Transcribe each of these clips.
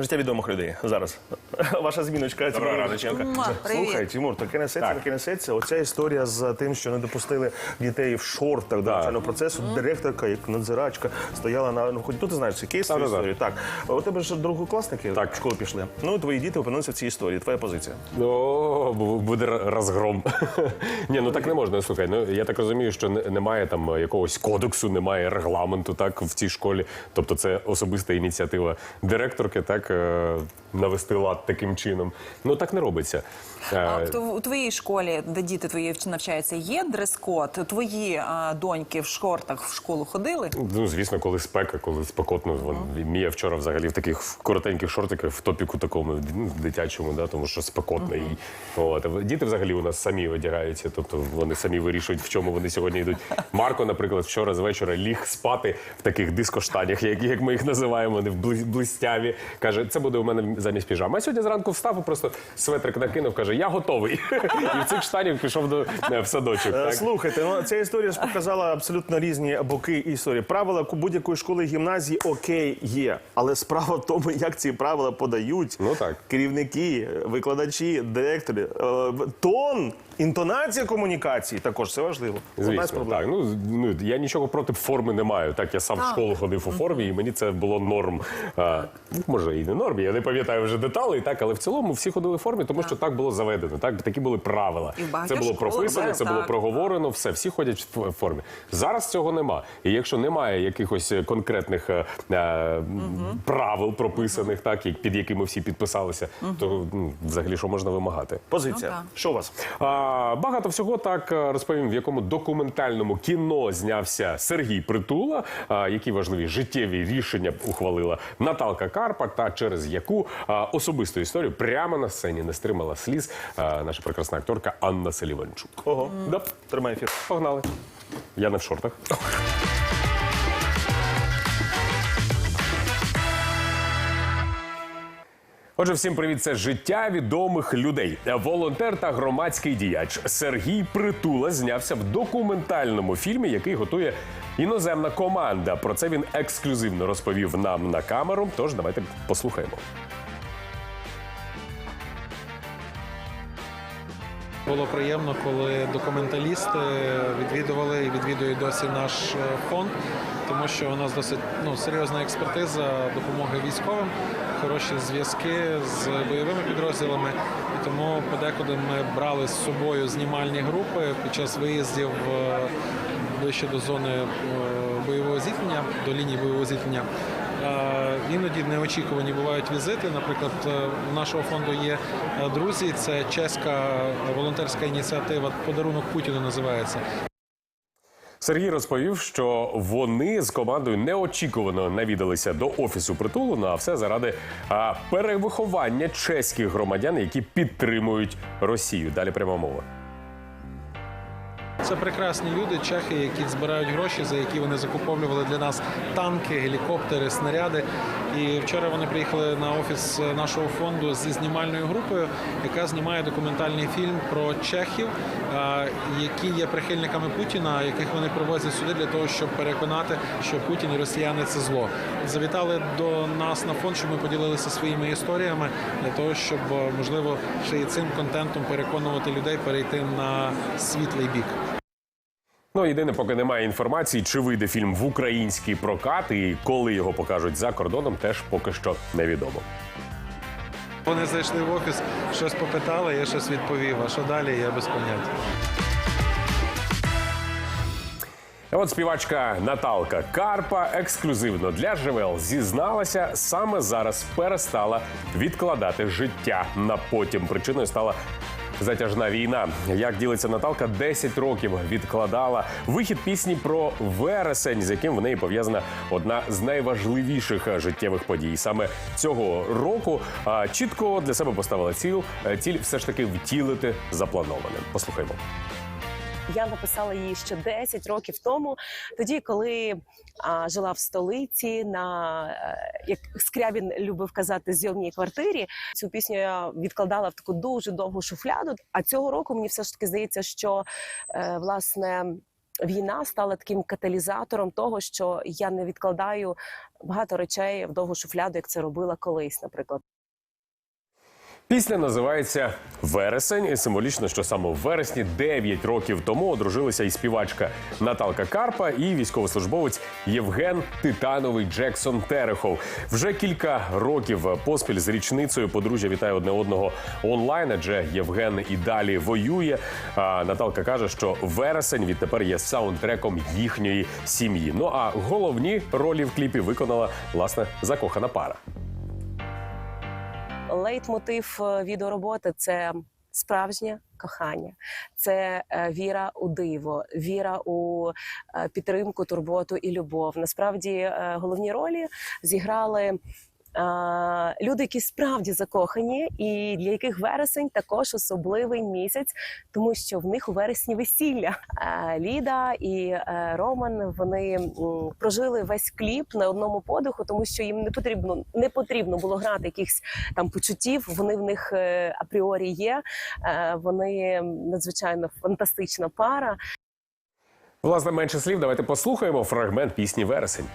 життя відомих людей зараз. Ваша зміночка. Радиченка. Слухай, Тимур, таке несеться, Так. таке несеться. Оця історія з тим, що не допустили дітей в шортах до навчального процесу. Директорка, як надзирачка, стояла на ну, хоч ну, ти знаєш цей кейс Да-да-да. історії. Так, у тебе ж другокласники Так. в школу пішли. Ну твої діти опинилися в цій історії. Твоя позиція. О, бу- буде р- розгром. Ні, ну так не можна. Слухай, ну я так розумію, що не- немає там е, якогось кодексу, немає регламенту так в цій школі. Тобто, це особиста ініціатива директорки, так е, навести лад таким чином. Ну так не робиться. А Е, от у твоїй школі, де діти твої вч- навчаються, є дрес-код? Твої а, доньки в шортах в школу ходили? Ну, звісно, коли спека, коли спекотно. Вон, Мія вчора взагалі в таких коротеньких шортиках, в топіку такому ну, дитячому, да, тому що спекотно. І, от. Діти взагалі у нас самі одягаються, тобто вони самі вирішують, в чому вони сьогодні йдуть. Марко, наприклад, вчора з вечора ліг спати в таких дискоштанях, як, як ми їх називаємо, вони в бли- блистяві. Каже, це буде у мене замість піжами. А сьогодні зранку встав і просто светрик накинув, каже, я готовий. І в цих штанів пішов до, е, в садочок. Е, Так? Слухайте, ну ця історія ж показала абсолютно різні боки історії. Правила будь-якої школи гімназії окей є, але справа в тому, як ці правила подають Ну, так. керівники, викладачі, директори. Е, Тон, інтонація комунікації також це важливо. Звісно, так. Ну, ну, я нічого проти форми не маю. Так, я сам в школу ходив у формі, і мені це було норм. А, може, і не норм, я не пам'ятаю вже деталей, так, але в цілому всі ходили в формі, тому що так було заведено. Так, такі були правила. І в багатьох Це було школах, прописано, так, це було проговорено, все, всі ходять в формі. Зараз цього нема. І якщо немає якихось е, конкретних е, е, правил прописаних, так, як- під якими всі підписалися, то ну, взагалі що можна вимагати? Позиція. Ну, так. Що у вас? А, багато всього так е, розповім, в якому документальному кіно знявся Сергій Притула, а, які важливі життєві рішення ухвалила Наталка Карпа, та через яку а, особисту історію прямо на сцені не стримала сліз наша прекрасна акторка Анна Селіванчук. Ого, Да, тримай ефір. погнали. Я не в шортах. Отже, всім привіт. Це життя відомих людей. Волонтер та громадський діяч Сергій Притула знявся в документальному фільмі, який готує іноземна команда. Про це він ексклюзивно розповів нам на камеру. Тож давайте послухаємо. Було приємно, коли документалісти відвідували і відвідують досі наш е, фонд, тому що у нас досить ну, серйозна експертиза допомоги військовим, хороші зв'язки з бойовими підрозділами. І тому подекуди ми брали з собою знімальні групи під час виїздів е, ближче до зони е, бойового зіткнення, до лінії бойового зіткнення. Е, Іноді неочікувані бувають візити. Наприклад, у нашого фонду є друзі. Це чеська волонтерська ініціатива Подарунок Путіну називається. Сергій розповів, що вони з командою неочікувано навідалися до офісу притулу. Ну а все заради а, перевиховання чеських громадян, які підтримують Росію. Далі пряма мова. Це прекрасні люди, чехи, які збирають гроші, за які вони закуповували для нас танки, гелікоптери, снаряди. І вчора вони приїхали на офіс нашого фонду зі знімальною групою, яка знімає документальний фільм про чехів, е, які є прихильниками Путіна, яких вони привозять сюди для того, щоб переконати, що Путін і росіяни це зло. Завітали до нас на фонд, щоб ми поділилися своїми історіями для того, щоб е, можливо ще і цим контентом переконувати людей перейти на світлий бік. Ну єдине, поки немає інформації, чи вийде фільм в український прокат і коли його покажуть за кордоном, теж поки що невідомо. Вони зайшли в офіс, щось попитали, я щось відповів. А що далі, я без поняття. А От співачка Наталка Карпа ексклюзивно для ЖВЛ зізналася, саме зараз перестала відкладати життя на потім. Причиною стала. Затяжна війна, як ділиться Наталка, 10 років відкладала вихід пісні про вересень, з яким в неї пов'язана одна з найважливіших життєвих подій. Саме цього року чітко для себе поставила ціль, е, ціль все ж таки втілити заплановане. Послухаймо. Я написала її ще 10 років тому, тоді, коли а, жила в столиці на е, як Скрябін любив казати, зйомній квартирі. Цю пісню я відкладала в таку дуже довгу шуфляду. А цього року мені все ж таки здається, що е, власне. війна стала таким каталізатором того, що я не відкладаю багато речей в довгу шуфляду, як це робила колись, наприклад. Пісня називається Вересень. І символічно, що саме в вересні 9 років тому одружилися і співачка Наталка Карпа і військовослужбовець Євген Титановий Джексон Терехов. Вже кілька років поспіль з річницею подружжя вітає одне одного онлайн, адже Євген і далі воює. А Наталка каже, що вересень відтепер є саундтреком їхньої сім'ї. Ну а головні ролі в кліпі виконала власне закохана пара. Лейтмотив е, відеороботи це справжнє кохання, це е, віра у диво, віра у е, підтримку, турботу і любов. Насправді головні ролі зіграли. Е, Люди, які справді закохані, і для яких вересень також особливий місяць, тому що в них у вересні весілля. Е, Ліда і е, Роман вони прожили весь кліп на одному подиху, тому що їм не потрібно не потрібно було грати якихось там почуттів. Вони в них е, апріорі є. Е, Вони надзвичайно фантастична пара. Власне, менше слів, давайте послухаємо фрагмент пісні вересень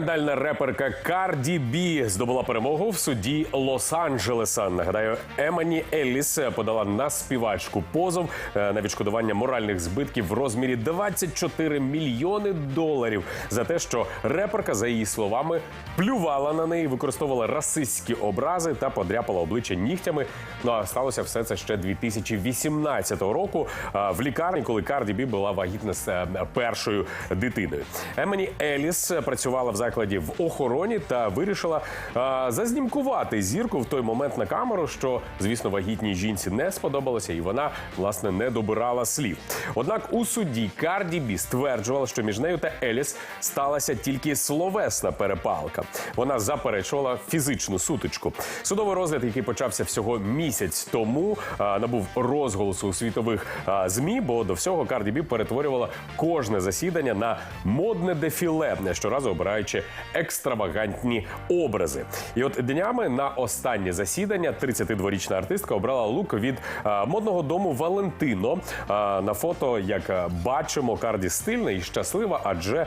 Скандальна реперка Карді Бі здобула перемогу в суді Лос-Анджелеса. Нагадаю, Емані Елліс подала на співачку позов е, на відшкодування моральних збитків в розмірі 24 мільйони доларів за те, що реперка, за її словами, плювала на неї, використовувала расистські образи та подряпала обличчя нігтями. Ну а сталося все це ще 2018 року в лікарні, коли Карді Бі була вагітна з е, першою дитиною. Емані Еліс працювала в закладі в охороні та вирішила а, зазнімкувати зірку в той момент на камеру, що звісно вагітній жінці не сподобалося, і вона власне не добирала слів. Однак у суді Карді Бі стверджувала, що між нею та Еліс сталася тільки словесна перепалка. Вона заперечувала фізичну сутичку. Судовий розгляд, який почався всього місяць тому, а, набув розголосу у світових а, змі, бо до всього Карді Бі перетворювала кожне засідання на модне дефіле, щоразу обираючи екстравагантні образи. І от днями на останнє засідання 32-річна артистка обрала лук від а, модного дому Валентино. А, на фото, як бачимо, Карді стильна і щаслива, адже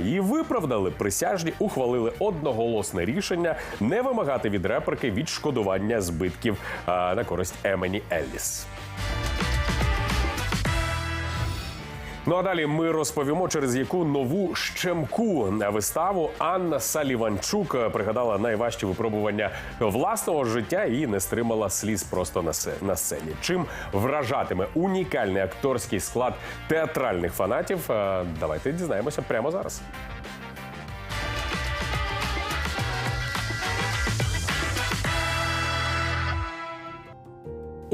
її виправдали. Присяжні ухвалили одноголосне рішення не вимагати від реперки відшкодування збитків на користь Емені Елліс. Ну а далі ми розповімо, через яку нову щемку виставу Анна Саліванчук е, пригадала найважчі випробування власного життя і не стримала сліз просто на сцені. Чим вражатиме унікальний акторський склад театральних фанатів? Е, Давайте дізнаємося прямо зараз.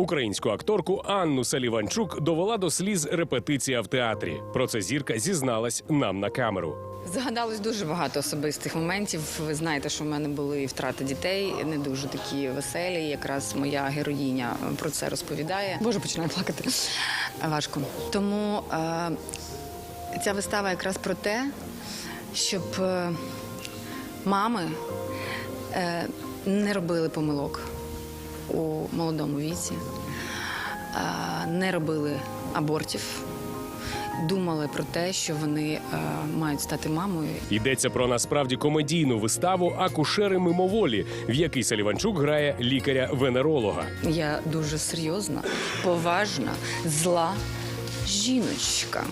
Українську акторку Анну Саліванчук довела до сліз репетиція в театрі. Про це зірка зізналась нам на камеру. Згадалось дуже багато особистих моментів. Ви знаєте, що в мене були втрати дітей, не дуже такі веселі. Якраз моя героїня про це розповідає. Боже, починаю плакати. Важко. Тому е, ця вистава якраз про те, щоб е, мами е, не робили помилок у молодому віці, е, не робили абортів. Думали про те, що вони е, мають стати мамою, Йдеться про насправді комедійну виставу Акушери мимоволі, в якій Саліванчук грає лікаря-венеролога. Я дуже серйозна, поважна, зла жіночка,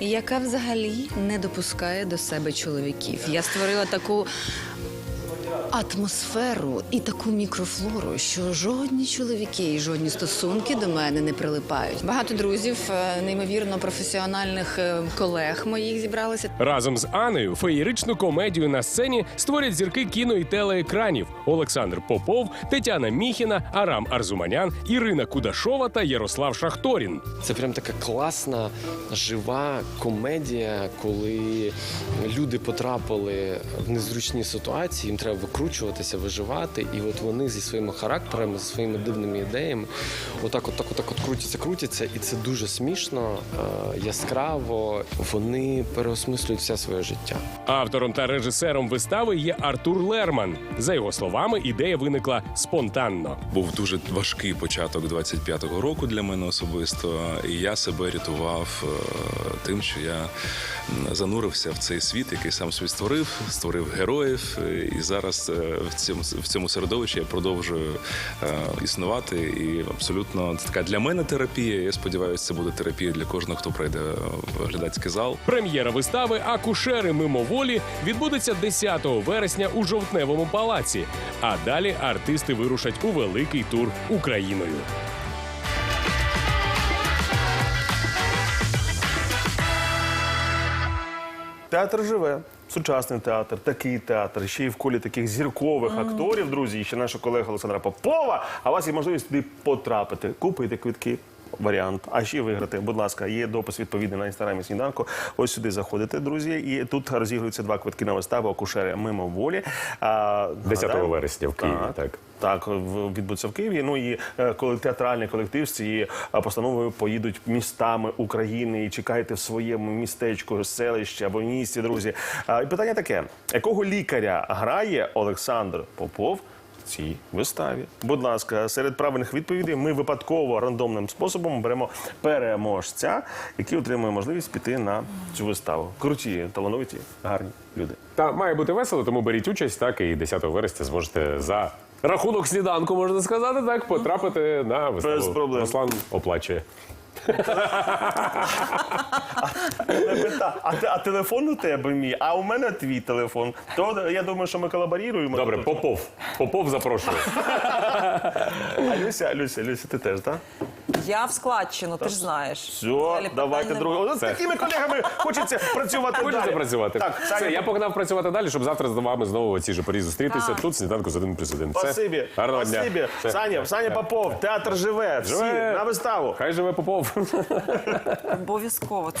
яка взагалі не допускає до себе чоловіків. Я створила таку атмосферу і таку мікрофлору, що жодні чоловіки і жодні стосунки до мене не прилипають. Багато друзів, е, неймовірно професіональних е, колег моїх зібралися. Разом з Анею феєричну комедію на сцені створять зірки кіно і телеекранів Олександр Попов, Тетяна Міхіна, Арам Арзуманян, Ірина Кудашова та Ярослав Шахторін. Це прям така класна, жива комедія, коли люди потрапили в незручні ситуації, їм треба викручуватися, виживати, і от вони зі своїми характерами, зі своїми дивними ідеями, отак, от, так, от, так от крутяться, крутяться, і це дуже смішно, е, яскраво. Вони переосмислюють все своє життя. Автором та режисером вистави є Артур Лерман. За його словами, ідея виникла спонтанно. Був дуже важкий початок 25-го року для мене особисто, і я себе рятував е, тим, що я занурився в цей світ, який сам собі створив, створив героїв. І зараз в цьому в цьому середовищі я продовжую е, існувати. І абсолютно це така для мене терапія. Я сподіваюся, це буде терапія для кожного, хто прийде в глядацький зал. Прем'єра вистави Акушери мимоволі відбудеться 10 вересня у жовтневому палаці. А далі артисти вирушать у великий тур Україною. Театр живе. Сучасний театр, такий театр, ще й в колі таких зіркових акторів, друзі, і ще наша колега Олександра Попова. А у вас є можливість туди потрапити. Купити квитки. Варіант, а ще виграти. Будь ласка, є допис відповідний на інстаграмі сніданку. Ось сюди заходите, друзі, і тут розігруються два квитки на виставу акушери мимо волі. А, 10 нагадаю- вересня в Києві, так. Так, в- відбудеться в Києві. Ну і е, коли театральний колектив з цією е, постановою поїдуть містами України і чекайте в своєму містечку, селищі або місті, друзі. І питання таке: якого лікаря грає Олександр Попов? Цій виставі, будь ласка, серед правильних відповідей ми випадково рандомним способом беремо переможця, який отримує можливість піти на цю виставу. Круті, талановиті, гарні люди. Та має бути весело, тому беріть участь, так і 10 вересня зможете за рахунок сніданку, можна сказати, так, потрапити на виставу. Без проблем. Руслан оплачує. А, а телефон у тебе мій, а у мене твій телефон. То я думаю, що ми колаборіруємо. Добре. Попов. Попов запрошує. А Люся, Люся, Люся, ти теж, так? Я в складчину, ти ж знаєш. Все, Взагалі давайте питань друге. нема. З такими колегами хочеться працювати Хочеться далі. працювати. Так, Все, Саня, я погнав працювати далі, щоб завтра з вами знову о цій же порі зустрітися. Так. Тут сніданку з один плюс один. Все. Спасибі. Гарного дня. Спасибі. Все. Саня, Саня Попов, театр живе. Всі Живе. на виставу. Хай живе Попов. Обов'язково це.